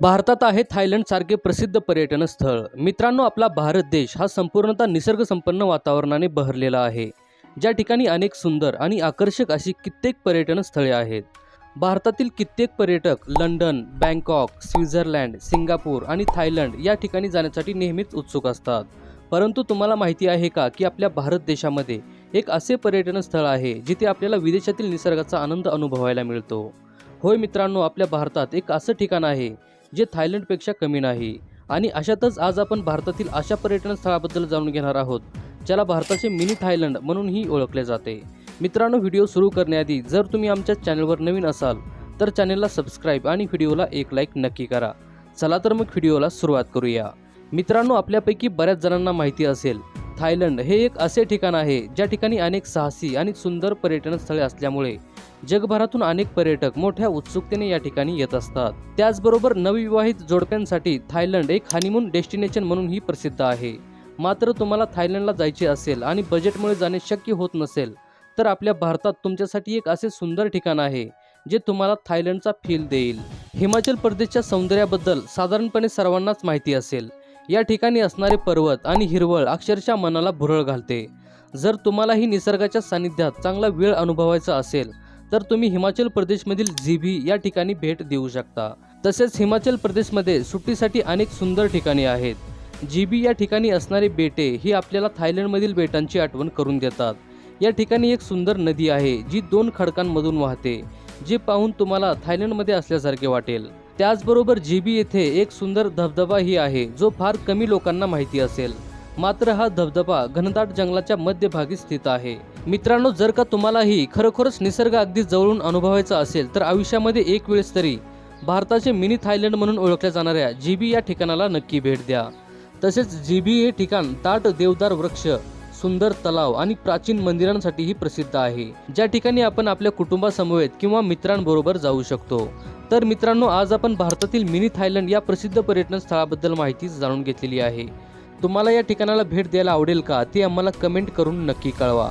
भारतात आहे थायलंड सारखे प्रसिद्ध पर्यटन स्थळ. मित्रांनो आपला भारत देश हा संपूर्णतः निसर्गसंपन्न वातावरणाने बहरलेला आहे. ज्या ठिकाणी अनेक सुंदर आणि आकर्षक अशी कित्येक पर्यटन स्थळे आहेत. भारतातील कित्येक पर्यटक लंडन बँकॉक स्वित्झर्लंड सिंगापूर आणि थायलंड या ठिकाणी जाण्यासाठी नेहमीच उत्सुक असतात. परंतु तुम्हाला माहिती आहे का की आपल्या भारत देशामध्ये एक असे पर्यटन स्थळ आहे जिथे आपल्याला विदेशातील निसर्गाचा आनंद अनुभवायला मिळतो. होय मित्रांनो आपल्या भारतात एक असं ठिकाण आहे जे थायलंडपेक्षा कमी नाही. आणि अशातच आज आपण भारतातील अशा पर्यटन स्थळाबद्दल जाणून घेणार आहोत ज्याला भारताचे मिनी थायलंड म्हणूनही ओळखले जाते. मित्रांनो व्हिडिओ सुरू करण्याआधी जर तुम्ही आमच्या चॅनलवर नवीन असाल तर चॅनलला सबस्क्राईब आणि व्हिडिओला एक लाईक नक्की करा. चला तर मग व्हिडिओला सुरुवात करूया. मित्रांनो आपल्यापैकी बऱ्याच जणांना माहिती असेल थायलंड हे एक असे ठिकाण आहे ज्या ठिकाणी अनेक साहसी आणि सुंदर पर्यटन स्थळे असल्यामुळे जगभरातून अनेक पर्यटक मोठ्या उत्सुकतेने या ठिकाणी येत असतात. त्याचबरोबर नवविवाहित जोडप्यांसाठी थायलंड एक हनीमून डेस्टिनेशन म्हणूनही प्रसिद्ध आहे. मात्र तुम्हाला थायलंडला जायचे असेल आणि बजेटमुळे जाणे शक्य होत नसेल तर आपल्या भारतात तुमच्यासाठी एक असे सुंदर ठिकाण आहे जे तुम्हाला थायलंडचा फील देईल. हिमाचल प्रदेशच्या सौंदर्याबद्दल साधारणपणे सर्वांनाच माहिती असेल. या ठिकाणी असणारे पर्वत आणि हिरवळ अक्षरशः मनाला भुरळ घालते. जर तुम्हालाही निसर्गाच्या सानिध्यात चांगला वेळ अनुभवायचा असेल तर तुम्ही हिमाचल प्रदेशमधील झिबी या ठिकाणी भेट देऊ शकता. तसेच हिमाचल प्रदेशमध्ये सुट्टीसाठी अनेक सुंदर ठिकाणे आहेत. जीबी या ठिकाणी असणारी बेटे ही आपल्याला थायलंडमधील बेटांची आठवण करून देतात. या ठिकाणी एक सुंदर नदी आहे जी दोन खडकांमधून वाहते जे पाहून तुम्हाला थायलंडमध्ये असल्यासारखे वाटेल. त्याचबरोबर जीबी येथे एक सुंदर धबधबाही आहे जो फार कमी लोकांना माहिती असेल. मात्र हा धबधबा घनदाट जंगलाच्या मध्यभागी स्थित आहे. मित्रांनो जर का तुम्हालाही खरोखरच निसर्ग अगदी जवळून अनुभवायचा असेल तर आयुष्यामध्ये एक वेळेस तरी भारताचे मिनी थायलंड म्हणून ओळखल्या जाणाऱ्या जीबी या ठिकाणाला नक्की भेट द्या. तसेच जीबी हे ठिकाण दाट देवदार वृक्ष सुंदर तलाव आणि प्राचीन मंदिरांसाठीही प्रसिद्ध आहे ज्या ठिकाणी आपण आपल्या कुटुंबासमवेत किंवा मित्रांबरोबर जाऊ शकतो. तर मित्रांनो आज आपण भारतातील मिनी थायलंड या प्रसिद्ध पर्यटन स्थळाबद्दल माहिती जाणून घेतलेली आहे. तुम्हाला या ठिकाणाला भेट द्यायला आवडेल का ते आम्हाला कमेंट करून नक्की कळवा.